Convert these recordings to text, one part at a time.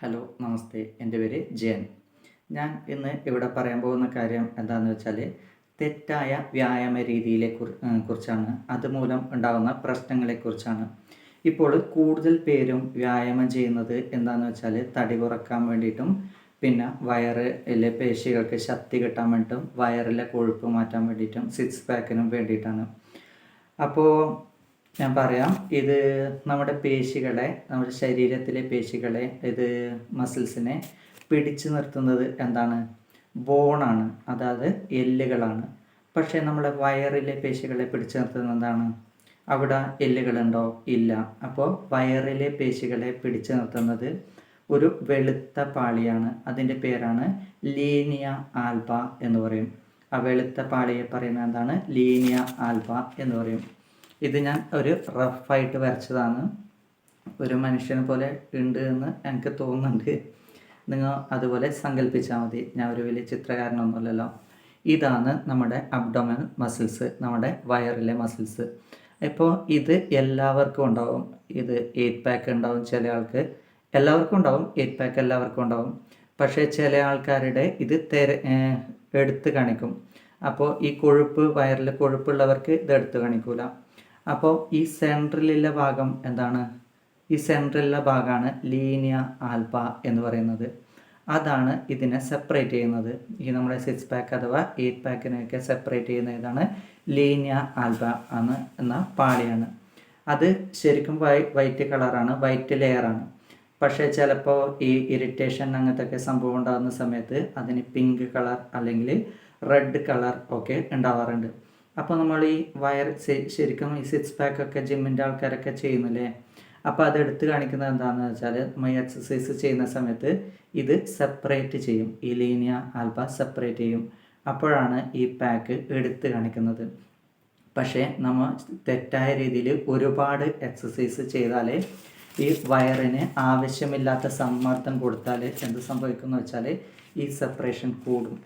Hello നമസ്തേ. എന്റെ പേര് ജയൻ. ഞാൻ ഇന്ന് ഇവിടെ പറയാൻ പോകുന്ന കാര്യം എന്താണെന്ന് വെച്ചാൽ തെറ്റായ വ്യായാമ രീതിയിലെ കുറിച്ചാണ്. അതുമൂലം ഉണ്ടാകുന്ന പ്രശ്നങ്ങളെക്കുറിച്ചാണ് ഇപ്പോൾ കൂടുതൽ പേരും വ്യായാമം ചെയ്യുന്നത് എന്താണെന്ന് വെച്ചാൽ തടി കുറയ്ക്കാൻ വേണ്ടിയിട്ടും പിന്നെ വയറിലെ പേശികൾക്ക് ശക്തി കിട്ടാൻ വേണ്ടിയിട്ടും വയറിലെ കൊഴുപ്പ് മാറ്റാൻ വേണ്ടിയിട്ടും സിക്സ് പാക്കിനും വേണ്ടിയിട്ടാണ്. അപ്പോൾ ഞാൻ പറയാം. ഇത് നമ്മുടെ പേശികളെ നമ്മുടെ ശരീരത്തിലെ പേശികളെ ഇത് മസിൽസിനെ പിടിച്ചു നിർത്തുന്നത് എന്താണ്? ബോണാണ് അതായത് എല്ലുകളാണ്. പക്ഷേ നമ്മുടെ വയറിലെ പേശികളെ പിടിച്ചു നിർത്തുന്നത് എന്താണ്? അവിടെ എല്ലുകളുണ്ടോ? ഇല്ല. അപ്പോൾ വയറിലെ പേശികളെ പിടിച്ചു നിർത്തുന്നത് ഒരു വെളുത്ത പാളിയാണ്. അതിന്റെ പേരാണ് ലീനിയ ആൽബ എന്ന് പറയും. ആ വെളുത്ത പാളിയെ പറയുന്നത് എന്താണ്? ലീനിയ ആൽബ എന്ന് പറയും. ഇത് ഞാൻ ഒരു റഫായിട്ട് വരച്ചതാണ്. ഒരു മനുഷ്യനെ പോലെ ഉണ്ട് എന്ന് എനിക്ക് തോന്നുന്നുണ്ട്. നിങ്ങൾ അതുപോലെ സങ്കല്പിച്ചാൽ മതി. ഞാൻ ഒരു വലിയ ചിത്രകാരനൊന്നുമല്ലല്ലോ. ഇതാണ് നമ്മുടെ അബ്ഡോമൻ മസിൽസ് നമ്മുടെ വയറിലെ മസിൽസ് ഇപ്പോൾ ഇത് എല്ലാവർക്കും ഉണ്ടാവും. ഇത് എയ്റ്റ് പാക്ക് ഉണ്ടാവും ചില ആൾക്ക്. എല്ലാവർക്കും ഉണ്ടാവും. എയ്റ്റ് പാക്ക് എല്ലാവർക്കും ഉണ്ടാവും. പക്ഷേ ചില ആൾക്കാരുടെ ഇത് തെര എടുത്ത് കാണിക്കും. അപ്പോൾ ഈ കൊഴുപ്പ് വയറിൽ കൊഴുപ്പുള്ളവർക്ക് ഇത് എടുത്ത് കാണിക്കൂല. അപ്പോൾ ഈ സെൻട്രലിലെ ഭാഗം എന്താണ്? ഈ സെൻട്രലിലെ ഭാഗമാണ് ലീനിയ ആൽഫ എന്ന് പറയുന്നത്. അതാണ് ഇതിനെ സെപ്പറേറ്റ് ചെയ്യുന്നത്. ഈ നമ്മുടെ സിക്സ് പാക്ക് അഥവാ എയ്റ്റ് പാക്കിനെയൊക്കെ സെപ്പറേറ്റ് ചെയ്യുന്ന ഇതാണ് ലീനിയ ആൽബ ആണ് എന്ന പാളിയാണ്. അത് ശരിക്കും വൈ വൈറ്റ് കളറാണ് വൈറ്റ് ലെയറാണ് പക്ഷേ ചിലപ്പോൾ ഈ ഇറിറ്റേഷൻ അങ്ങനത്തെ ഒക്കെ സംഭവം ഉണ്ടാകുന്ന സമയത്ത് അതിന് പിങ്ക് കളർ അല്ലെങ്കിൽ റെഡ് കളർ ഒക്കെ ഉണ്ടാവാറുണ്ട്. അപ്പോൾ നമ്മൾ ഈ വയർ ശരിക്കും ഈ സിക്സ് പാക്ക് ഒക്കെ ജിമ്മിന്റെ ആൾക്കാരൊക്കെ ചെയ്യുന്നില്ലേ? അപ്പോൾ അത് എടുത്ത് കാണിക്കുന്നത് എന്താണെന്ന് വെച്ചാൽ നമ്മൾ എക്സസൈസ് ചെയ്യുന്ന സമയത്ത് ഇത് സെപ്പറേറ്റ് ചെയ്യും. ഈ ലീനിയ ആൽബ സെപ്പറേറ്റ് ചെയ്യും. അപ്പോഴാണ് ഈ പാക്ക് എടുത്ത് കാണിക്കുന്നത്. പക്ഷേ നമ്മൾ തെറ്റായ രീതിയിൽ ഒരുപാട് എക്സസൈസ് ചെയ്താലേ ഈ വയറിന് ആവശ്യമില്ലാത്ത സമ്മർദ്ദം കൊടുത്താൽ എന്ത് സംഭവിക്കുന്നു വെച്ചാൽ ഈ സെപ്പറേഷൻ കൂടും.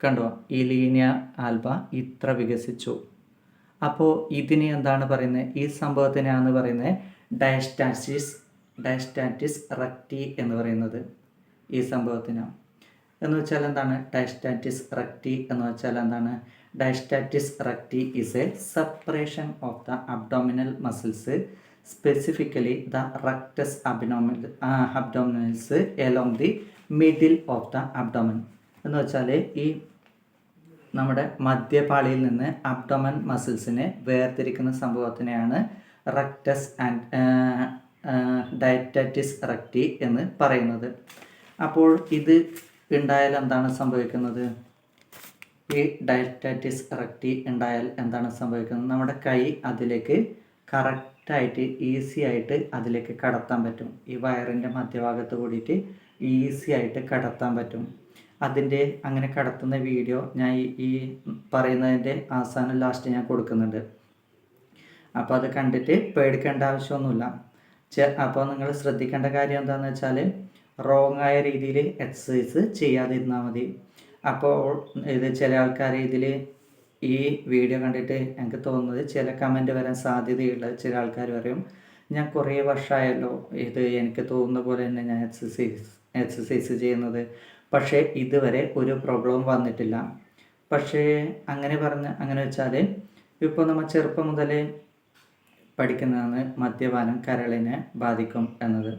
കണ്ടോ? ഈ ലീനിയ ആൽബ ഇത്ര വികസിച്ചു. അപ്പോൾ ഇതിന് എന്താണ് പറയുന്നത്? ഈ സംഭവത്തിനാണ് പറയുന്നത് ഡയസ്റ്റാസിസ് ഡയസ്റ്റാറ്റിസ് റക്റ്റി എന്ന് പറയുന്നത് ഈ സംഭവത്തിനാണ് എന്ന് വെച്ചാൽ എന്താണ്? ഡയസ്റ്റാറ്റിസ് റക്റ്റി എന്ന് വെച്ചാൽ എന്താണ്? Diastasis recti is a separation of the abdominal muscles specifically the rectus abdominal abdominals along the middle of the abdomen എന്ന് വെച്ചാൽ ഈ നമ്മുടെ മധ്യപാളിയിൽ നിന്ന് അബ്ഡമൻ മസിൽസിനെ വേർതിരിക്കുന്ന സംഭവത്തിനെയാണ് റക്റ്റസ് ആൻഡ് ഡയറ്ററ്റിസ് റക്റ്റി എന്ന് പറയുന്നത്. അപ്പോൾ ഇത് ഉണ്ടായാൽ എന്താണ് സംഭവിക്കുന്നത്? ഈ ഡയറ്ററ്റിസ് റക്റ്റി ഉണ്ടായാൽ എന്താണ് സംഭവിക്കുന്നത്? നമ്മുടെ കൈ അതിലേക്ക് കറക്റ്റായിട്ട് ഈസി ആയിട്ട് അതിലേക്ക് കടത്താൻ പറ്റും. ഈ വയറിന്റെ മധ്യഭാഗത്ത് കൂടിയിട്ട് ഈസി ആയിട്ട് കടത്താൻ പറ്റും. അതിന്റെ അങ്ങനെ കടത്തുന്ന വീഡിയോ ഞാൻ ഈ- പറയുന്നതിന്റെ അവസാനം ലാസ്റ്റ് ഞാൻ കൊടുക്കുന്നുണ്ട്. അപ്പോൾ അത് കണ്ടിട്ട് പേടിക്കേണ്ട ആവശ്യമൊന്നുമില്ല. അപ്പോൾ നിങ്ങൾ ശ്രദ്ധിക്കേണ്ട കാര്യം എന്താണെന്ന് വെച്ചാൽ റോങ് ആയ രീതിയിൽ എക്സസൈസ് ചെയ്യാതിരുന്നാൽ മതി. അപ്പോൾ ഇത് ചില ആൾക്കാർ ഇതിൽ ഈ വീഡിയോ കണ്ടിട്ട് എനിക്ക് തോന്നുന്നത് ചില കമന്റ് വരാൻ സാധ്യതയുള്ള ചില ആൾക്കാർ പറയും ഞാൻ കുറേ വർഷമായല്ലോ ഇത് എനിക്ക് തോന്നുന്ന പോലെ തന്നെ ഞാൻ എക്സസൈസ് എക്സസൈസ് ചെയ്യുന്നത്. പക്ഷേ ഇതുവരെ ഒരു പ്രോബ്ലം വന്നിട്ടില്ല. പക്ഷേ അങ്ങനെ പറഞ്ഞ് അങ്ങനെ വെച്ചാൽ ഇപ്പോൾ നമ്മൾ ചെറുപ്പം മുതൽ പഠിക്കുന്നതാണ് മദ്യപാനം കരളിനെ ബാധിക്കും എന്നത്.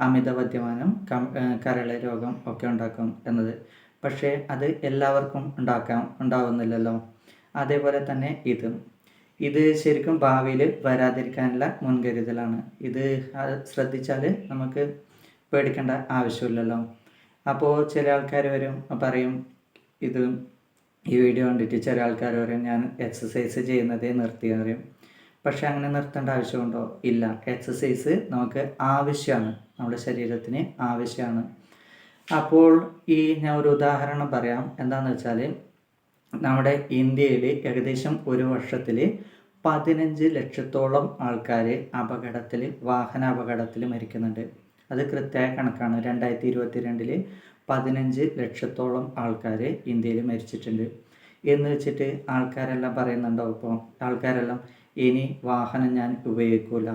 അമിത മദ്യപാനം കരള രോഗം ഒക്കെ ഉണ്ടാക്കും എന്നത്. പക്ഷേ അത് എല്ലാവർക്കും ഉണ്ടാക്കാം ഉണ്ടാവുന്നില്ലല്ലോ. അതേപോലെ തന്നെ ഇത്. ഇത് ശരിക്കും ഭാവിയിൽ വരാതിരിക്കാനുള്ള മുൻകരുതലാണ്. ഇത് ശ്രദ്ധിച്ചാൽ നമുക്ക് പേടിക്കേണ്ട ആവശ്യമില്ലല്ലോ. അപ്പോൾ ചില ആൾക്കാർ വരും പറയും ഇത് ഈ വീഡിയോ കണ്ടിട്ട് ചില ആൾക്കാർ പറയും ഞാൻ എക്സസൈസ് ചെയ്യുന്നതേ നിർത്തി എന്ന് പറയും. പക്ഷേ അങ്ങനെ നിർത്തേണ്ട ആവശ്യമുണ്ടോ? ഇല്ല. എക്സസൈസ് നമുക്ക് ആവശ്യമാണ്. നമ്മുടെ ശരീരത്തിന് ആവശ്യമാണ്. അപ്പോൾ ഈ ഞാൻ ഒരു ഉദാഹരണം പറയാം. എന്താണെന്ന് വെച്ചാൽ നമ്മുടെ ഇന്ത്യയിൽ ഏകദേശം ഒരു വർഷത്തിൽ പതിനഞ്ച് ലക്ഷത്തോളം ആൾക്കാർ അപകടത്തിൽ വാഹന അപകടത്തിൽ മരിക്കുന്നുണ്ട്. അത് കൃത്യമായ കണക്കാണ്. രണ്ടായിരത്തി ഇരുപത്തി രണ്ടിൽ പതിനഞ്ച് ലക്ഷത്തോളം ആൾക്കാർ ഇന്ത്യയിൽ മരിച്ചിട്ടുണ്ട്. എന്ന് വെച്ചിട്ട് ആൾക്കാരെല്ലാം പറയുന്നുണ്ടോ? ഇപ്പോൾ ആൾക്കാരെല്ലാം ഇനി വാഹനം ഞാൻ ഉപയോഗിക്കൂല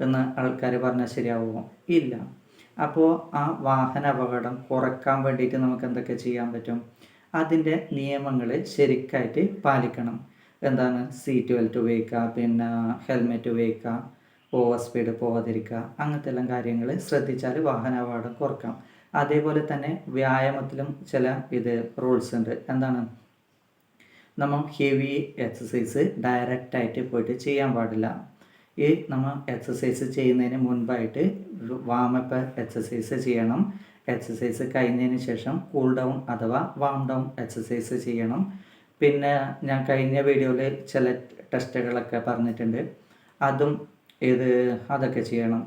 എന്ന് ആൾക്കാർ പറഞ്ഞാൽ ശരിയാവുമോ ഇല്ല. അപ്പോൾ ആ വാഹന അപകടം കുറയ്ക്കാൻ വേണ്ടിയിട്ട് നമുക്ക് എന്തൊക്കെ ചെയ്യാൻ പറ്റും? അതിന്റെ നിയമങ്ങൾ ശരിക്കായിട്ട് പാലിക്കണം. എന്താണ്? സീറ്റ് ബെൽറ്റ് ഉപയോഗിക്കുക പിന്നെ ഹെൽമെറ്റ് ഉപയോഗിക്കുക ഓവർ സ്പീഡ് പോവാതിരിക്കുക അങ്ങനത്തെ എല്ലാം കാര്യങ്ങൾ ശ്രദ്ധിച്ചാൽ വാഹനാപകടം കുറക്കാം. അതേപോലെ തന്നെ വ്യായാമത്തിലും ചില ഇത് റൂൾസ് ഉണ്ട്. എന്താണ്? നമ്മൾ ഹെവി എക്സസൈസ് ഡയറക്റ്റായിട്ട് പോയിട്ട് ചെയ്യാൻ പാടില്ല. ഈ നമ്മൾ എക്സസൈസ് ചെയ്യുന്നതിന് മുൻപായിട്ട് വാമപ്പ് എക്സസൈസ് ചെയ്യണം. എക്സസൈസ് കഴിഞ്ഞതിന് ശേഷം കൂൾ ഡൗൺ അഥവാ വാം ഡൗൺ എക്സസൈസ് ചെയ്യണം. പിന്നെ ഞാൻ കഴിഞ്ഞ വീഡിയോയിൽ ചില ടെസ്റ്റുകളൊക്കെ പറഞ്ഞിട്ടുണ്ട്. അതും ഇത് അതൊക്കെ ചെയ്യണം.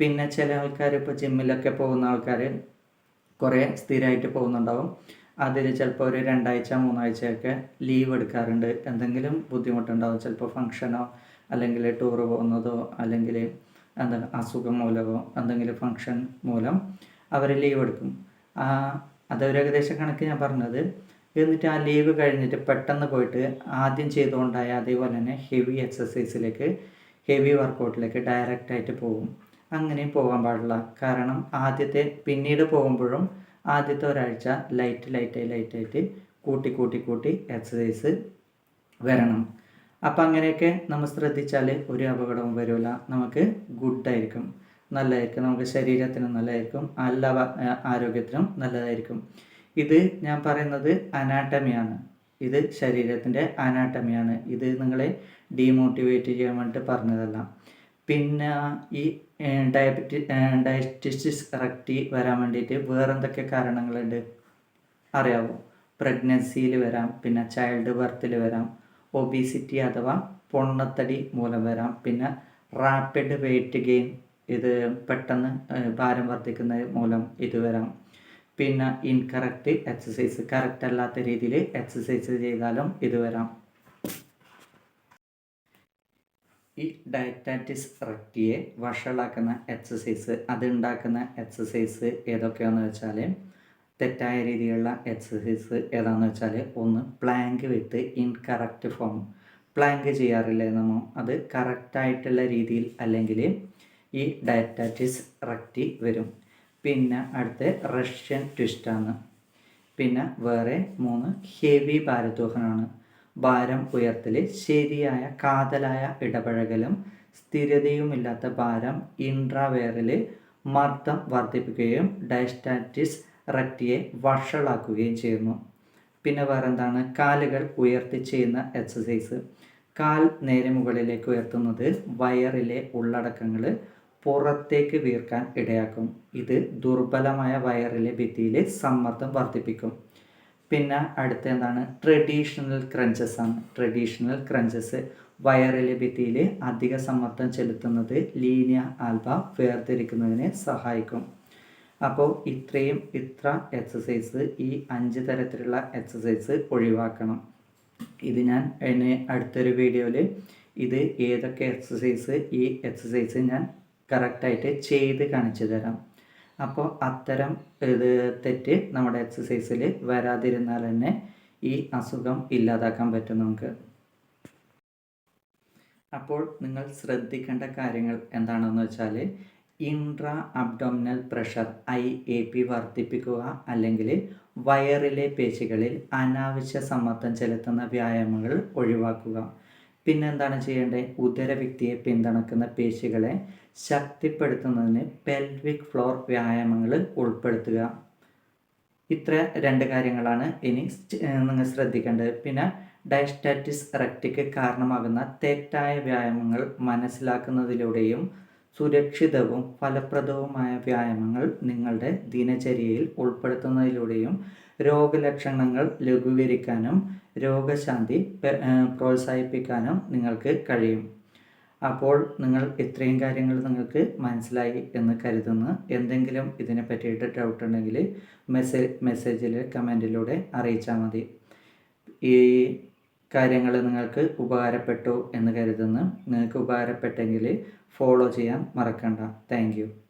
പിന്നെ ചില ആൾക്കാർ ഇപ്പോൾ ജിമ്മിലൊക്കെ പോകുന്ന ആൾക്കാർ കുറേ സ്ഥിരമായിട്ട് പോകുന്നുണ്ടാവും. അതിൽ ചിലപ്പോൾ ഒരു രണ്ടാഴ്ച മൂന്നാഴ്ചയൊക്കെ ലീവ് എടുക്കാറുണ്ട്. എന്തെങ്കിലും ബുദ്ധിമുട്ടുണ്ടാവും. ചിലപ്പോൾ ഫങ്ഷനോ അല്ലെങ്കിൽ ടൂർ പോകുന്നതോ അല്ലെങ്കിൽ എന്താ അസുഖം മൂലമോ എന്തെങ്കിലും ഫങ്ഷൻ മൂലം അവർ ലീവ് എടുക്കും. അതൊരു ഏകദേശം കണക്ക് ഞാൻ പറഞ്ഞത്. എന്നിട്ട് ആ ലീവ് കഴിഞ്ഞിട്ട് പെട്ടെന്ന് പോയിട്ട് ആദ്യം ചെയ്തുകൊണ്ടായ അതേപോലെ തന്നെ ഹെവി എക്സസൈസിലേക്ക് ഹെവി വർക്കൗട്ടിലേക്ക് ഡയറക്റ്റായിട്ട് പോകും. അങ്ങനെ പോകാൻ പാടില്ല. കാരണം ആദ്യത്തെ പിന്നീട് പോകുമ്പോഴും ആദ്യത്തെ ഒരാഴ്ച ലൈറ്റ് ലൈറ്റായി ലൈറ്റായിട്ട് കൂട്ടി കൂട്ടി കൂട്ടി എക്സസൈസ് വരണം. അപ്പം അങ്ങനെയൊക്കെ നമ്മൾ ശ്രദ്ധിച്ചാൽ ഒരു അപകടവും വരില്ല നമുക്ക് ഗുഡായിരിക്കും നല്ലതായിരിക്കും. നമുക്ക് ശരീരത്തിനും നല്ലതായിരിക്കും. എല്ലാ ആരോഗ്യത്തിനും നല്ലതായിരിക്കും. ഇത് ഞാൻ പറയുന്നത് അനാട്ടമിയാണ് ഇത് ശരീരത്തിന്റെ അനാട്ടമിയാണ്. ഇത് നിങ്ങളെ ഡീമോട്ടിവേറ്റ് ചെയ്യാൻ വേണ്ടിയിട്ട് പറഞ്ഞതല്ല. പിന്നെ ഈ ഡയബറ്റി ഡയറ്റിസ്റ്റിസ് റക്റ്റി വരാൻ വേണ്ടിയിട്ട് വേറെന്തൊക്കെ കാരണങ്ങളുണ്ട്? അറിയാവോ? പ്രഗ്നൻസിയിൽ വരാം പിന്നെ ചൈൽഡ് ബർത്തിൽ വരാം ഒബീസിറ്റി അഥവാ പൊണ്ണത്തടി മൂലം വരാം പിന്നെ റാപ്പിഡ് വെയിറ്റ് ഗെയിൻ ഇത് പെട്ടെന്ന് ഭാരം വർദ്ധിക്കുന്നത് മൂലം ഇത് വരാം. പിന്നെ ഇൻകറക്റ്റ് എക്സസൈസ് കറക്റ്റ് അല്ലാത്ത രീതിയിൽ എക്സസൈസ് ചെയ്താലും ഇത് വരാം. ഈ ഡയറ്റാറ്റിസ് റെക്റ്റിയെ വഷളാക്കുന്ന എക്സസൈസ് അതുണ്ടാക്കുന്ന എക്സസൈസ് ഏതൊക്കെയാണെന്ന് വെച്ചാൽ തെറ്റായ രീതിയിലുള്ള എക്സസൈസ് ഏതാണെന്ന് വെച്ചാൽ ഒന്ന് plank with incorrect form plank ചെയ്യാറില്ലേ നമ്മൾ അത് കറക്റ്റായിട്ടുള്ള രീതിയിൽ അല്ലെങ്കിൽ ഈ ഡയറ്റാറ്റിസ് റക്റ്റി വരും. പിന്നെ അടുത്ത റഷ്യൻ ട്വിസ്റ്റാണ്. പിന്നെ വേറെ മൂന്ന് ഹെവി ഭാരദ്വാഹനമാണ്. ഭാരം ഉയർത്തൽ ശരിയായ കാതലായ ഇടപഴകലും സ്ഥിരതയുമില്ലാത്ത ഭാരം ഇൻട്രാവെയറിൽ മർദ്ദം വർദ്ധിപ്പിക്കുകയും ഡയസ്റ്റാറ്റിസ് റക്റ്റിയെ വഷളാക്കുകയും ചെയ്യുന്നു. പിന്നെ വേറെ എന്താണ് കാലുകൾ ഉയർത്തി ചെയ്യുന്ന എക്സസൈസ് കാൽ നേരെ മുകളിലേക്ക് ഉയർത്തുന്നത് വയറിലെ ഉള്ളടക്കങ്ങൾ പുറത്തേക്ക് വീർക്കാൻ ഇടയാക്കും. ഇത് ദുർബലമായ വയറിലെ ഭിത്തിയിൽ സമ്മർദ്ദം വർദ്ധിപ്പിക്കും. പിന്നെ അടുത്ത എന്താണ് ട്രഡീഷണൽ ക്രഞ്ചസ് ആണ്. ട്രഡീഷണൽ ക്രഞ്ചസ് വയറിലെ ഭിത്തിയിൽ അധിക സമ്മർദ്ദം ചെലുത്തുന്നത് ലീനിയ ആൽബ വേർതിരിക്കുന്നതിന് സഹായിക്കും. അപ്പോൾ ഇത്രയും ഇത്ര എക്സസൈസ് ഈ അഞ്ച് തരത്തിലുള്ള എക്സസൈസ് ഒഴിവാക്കണം. ഇത് ഞാൻ എന്നെ അടുത്തൊരു വീഡിയോയിൽ ഇത് ഏതൊക്കെ എക്സസൈസ് ഈ എക്സസൈസ് ഞാൻ കറക്റ്റായിട്ട് ചെയ്ത് കാണിച്ചു തരാം. അപ്പോൾ അത്തരം ഇത് തെറ്റ് നമ്മുടെ എക്സസൈസിൽ വരാതിരുന്നാൽ തന്നെ ഈ അസുഖം ഇല്ലാതാക്കാൻ പറ്റും നമുക്ക്. അപ്പോൾ നിങ്ങൾ ശ്രദ്ധിക്കേണ്ട കാര്യങ്ങൾ എന്താണെന്ന് വെച്ചാൽ intra abdominal pressure I A P വർദ്ധിപ്പിക്കുക അല്ലെങ്കിൽ വയറിലെ പേശികളിൽ അനാവശ്യ സമ്മർദ്ദം ചെലുത്തുന്ന വ്യായാമങ്ങൾ ഒഴിവാക്കുക. പിന്നെ എന്താണ് ചെയ്യേണ്ടത് ഉദരവ്യക്തിയെ പിന്തുണക്കുന്ന പേശികളെ ശക്തിപ്പെടുത്തുന്നതിന് പെൽവിക് ഫ്ലോർ വ്യായാമങ്ങൾ ഉൾപ്പെടുത്തുക. ഇത്ര രണ്ട് കാര്യങ്ങളാണ് ഇനി നിങ്ങൾ ശ്രദ്ധിക്കേണ്ടത്. പിന്നെ ഡയസ്റ്റാറ്റിസ് റെക്റ്റിക്ക് കാരണമാകുന്ന തെറ്റായ വ്യായാമങ്ങൾ മനസ്സിലാക്കുന്നതിലൂടെയും സുരക്ഷിതവും ഫലപ്രദവുമായ വ്യായാമങ്ങൾ നിങ്ങളുടെ ദിനചര്യയിൽ ഉൾപ്പെടുത്തുന്നതിലൂടെയും രോഗലക്ഷണങ്ങൾ ലഘൂകരിക്കാനും രോഗശാന്തി പ്രോത്സാഹിപ്പിക്കാനും നിങ്ങൾക്ക് കഴിയും. അപ്പോൾ നിങ്ങൾ ഇത്രയും കാര്യങ്ങൾ നിങ്ങൾക്ക് മനസ്സിലായി എന്ന് കരുതുന്നു. എന്തെങ്കിലും ഇതിനെ പറ്റിയിട്ട് ഡൗട്ട് ഉണ്ടെങ്കിൽ മെസ്സേജ് മെസ്സേജിൽ കമന്റിലൂടെ അറിയിച്ചാൽ മതി. ഈ കാര്യങ്ങൾ നിങ്ങൾക്ക് ഉപകാരപ്പെട്ടു എന്ന് കരുതുന്നു. നിങ്ങൾക്ക് ഉപകാരപ്പെട്ടെങ്കിൽ ഫോളോ ചെയ്യാൻ മറക്കണ്ട. താങ്ക്